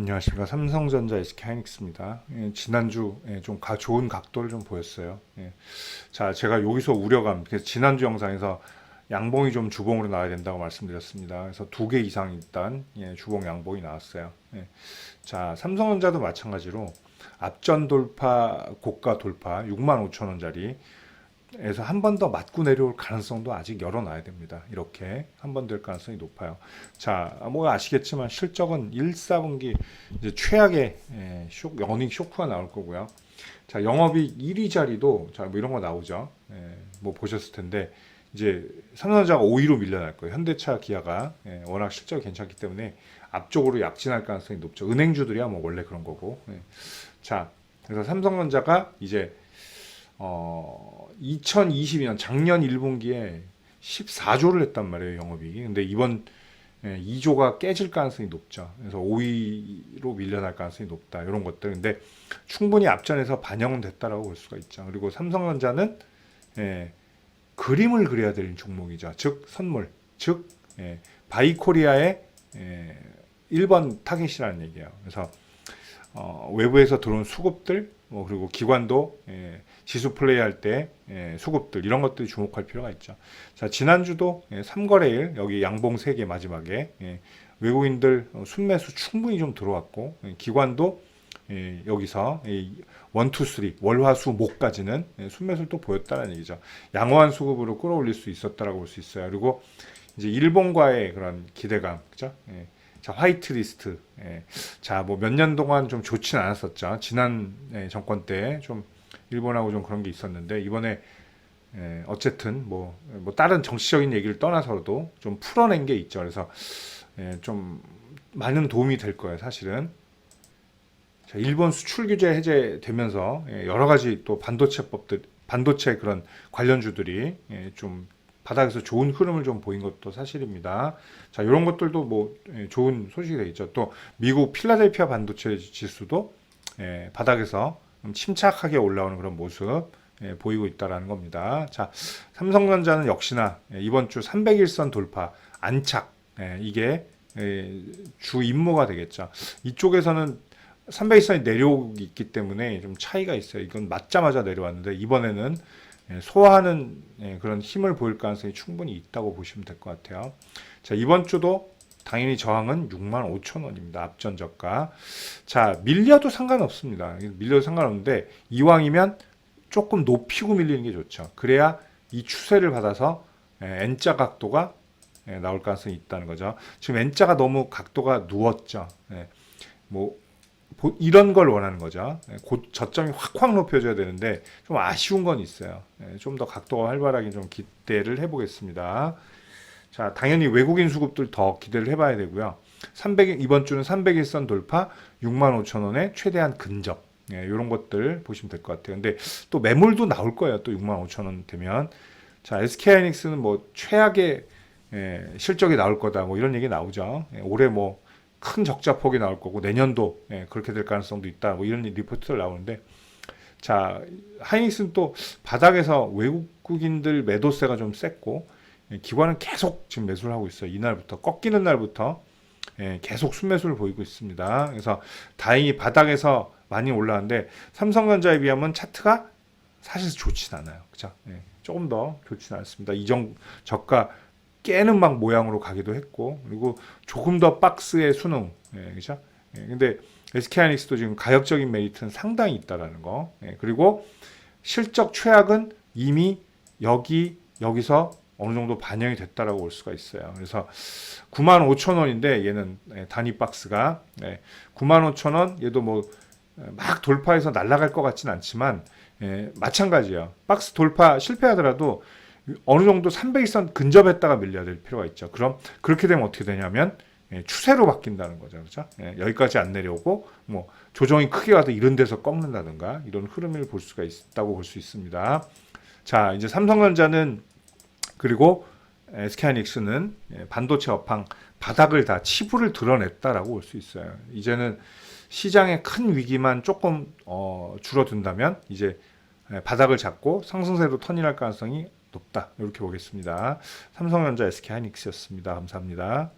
안녕하십니까 삼성전자 SK하이닉스입니다. 예, 지난주 예, 좀 가, 좋은 각도를 좀 보였어요. 예. 자, 제가 여기서 우려감, 지난주 영상에서 양봉이 좀 주봉으로 나와야 된다고 말씀드렸습니다. 그래서 두 개 이상 일단 예, 주봉 양봉이 나왔어요. 예. 자, 삼성전자도 마찬가지로 앞전 돌파, 고가 돌파 6만 5천 원짜리 에서 한 번 더 맞고 내려올 가능성도 아직 열어놔야 됩니다. 이렇게 한 번 될 가능성이 높아요. 자, 뭐 아시겠지만 실적은 1, 4분기 이제 최악의 예, 쇼, 어닝 쇼크가 나올 거고요. 자, 영업이 1위 자리도 자, 뭐 이런 거 나오죠. 예, 뭐 보셨을 텐데 이제 삼성전자가 5위로 밀려날 거예요. 현대차, 기아가 예, 워낙 실적이 괜찮기 때문에 앞쪽으로 약진할 가능성이 높죠. 은행주들이야 뭐 원래 그런 거고. 예. 자, 그래서 삼성전자가 이제 어, 2022년 작년 1분기에 14조를 했단 말이에요, 영업이익이. 근데 이번 예, 2조가 깨질 가능성이 높죠. 그래서 5위로 밀려날 가능성이 높다. 이런 것들. 근데 충분히 앞전에서 반영은 됐다라고 볼 수가 있죠. 그리고 삼성전자는 예, 그림을 그려야 되는 종목이죠. 즉 선물, 즉 예, 바이코리아의 예, 1번 타겟이라는 얘기예요. 그래서 어, 외부에서 들어온 수급들 뭐 그리고 기관도 예, 지수 플레이할 때 예, 수급들 이런 것들이 주목할 필요가 있죠. 자 지난주도 예, 3거래일 여기 양봉 3개 마지막에 예, 외국인들 어, 순매수 충분히 좀 들어왔고 예, 기관도 예, 여기서 예, 원투 쓰리 월화수 목까지는 예, 순매수를 또 보였다는 얘기죠. 양호한 수급으로 끌어올릴 수 있었다라고 볼 수 있어요. 그리고 이제 일본과의 그런 기대감, 그죠? 예. 자 화이트 리스트. 예. 자 뭐 몇 년 동안 좀 좋지는 않았었죠. 지난 예, 정권 때 좀 일본하고 좀 그런 게 있었는데 이번에 예, 어쨌든 뭐, 뭐 다른 정치적인 얘기를 떠나서도 좀 풀어낸 게 있죠. 그래서 예, 좀 많은 도움이 될 거예요, 사실은. 자, 일본 수출 규제 해제되면서 예, 여러 가지 또 반도체법들, 반도체 그런 관련주들이 예, 좀 바닥에서 좋은 흐름을 좀 보인 것도 사실입니다. 자, 이런 것들도 뭐 예, 좋은 소식이 되겠죠. 또 미국 필라델피아 반도체 지수도 예, 바닥에서 좀 침착하게 올라오는 그런 모습 예, 보이고 있다라는 겁니다. 자, 삼성전자는 역시나 예, 이번 주 300일선 돌파 안착 예, 이게 예, 주 임무가 되겠죠. 이쪽에서는 300일선이 내려오기 때문에 좀 차이가 있어요. 이건 맞자마자 내려왔는데 이번에는 예, 소화하는 예, 그런 힘을 보일 가능성이 충분히 있다고 보시면 될 것 같아요. 자, 이번 주도 당연히 저항은 6만 5천 원입니다. 앞전 저가. 자, 밀려도 상관없습니다. 밀려도 상관없는데 이왕이면 조금 높이고 밀리는 게 좋죠. 그래야 이 추세를 받아서 예, N자 각도가 예, 나올 가능성이 있다는 거죠. 지금 N자가 너무 각도가 누웠죠. 예, 뭐 보- 이런 걸 원하는 거죠. 예, 곧 저점이 확확 높여져야 되는데 좀 아쉬운 건 있어요. 좀 더 각도가 활발하게 좀 기대를 해보겠습니다. 자, 당연히 외국인 수급들 더 기대를 해봐야 되고요. 300 이번 주는 300일선 돌파, 6만 5천 원에 최대한 근접. 예, 이런 것들 보시면 될 것 같아요. 근데 또 매물도 나올 거예요. 또 6만 5천 원 되면. 자, SK하이닉스는 뭐 최악의 예, 실적이 나올 거다. 뭐 이런 얘기 나오죠. 예, 올해 뭐 큰 적자 폭이 나올 거고 내년도 예, 그렇게 될 가능성도 있다. 뭐 이런 리포트들 나오는데 자, 하이닉스는 또 바닥에서 외국인들 매도세가 좀 셌고 예, 기관은 계속 지금 매수를 하고 있어요. 이날부터 꺾이는 날부터 예, 계속 순매수를 보이고 있습니다. 그래서 다행히 바닥에서 많이 올라왔는데 삼성전자에 비하면 차트가 사실 좋진 않아요. 그죠? 예, 조금 더 좋진 않습니다. 이정 저가 깨는 막 모양으로 가기도 했고 그리고 조금 더 박스의 수능, 예, 그죠? 예, 근데 SK하이닉스도 지금 가격적인 메리트는 상당히 있다라는 거. 예, 그리고 실적 최악은 이미 여기 여기서 어느 정도 반영이 됐다라고 볼 수가 있어요. 그래서 9만 5천 원인데 얘는 예, 단위 박스가 예, 9만 5천 원 얘도 뭐 막 돌파해서 날아갈 것 같진 않지만 예, 마찬가지예요. 박스 돌파 실패하더라도 어느 정도 300일선 근접했다가 밀려야 될 필요가 있죠. 그럼 그렇게 되면 어떻게 되냐면 예, 추세로 바뀐다는 거죠. 그렇죠? 예, 여기까지 안 내려오고 뭐 조정이 크게 와도 이런 데서 꺾는다든가 이런 흐름을 볼 수가 있다고 볼 수 있습니다. 자, 이제 삼성전자는 그리고 SK하이닉스는 예, 반도체 업황 바닥을 다 치부를 드러냈다라고 볼 수 있어요. 이제는 시장의 큰 위기만 조금 어, 줄어든다면 이제 예, 바닥을 잡고 상승세로 턴인할 가능성이 높다. 이렇게 보겠습니다. 삼성전자 SK하이닉스였습니다. 감사합니다.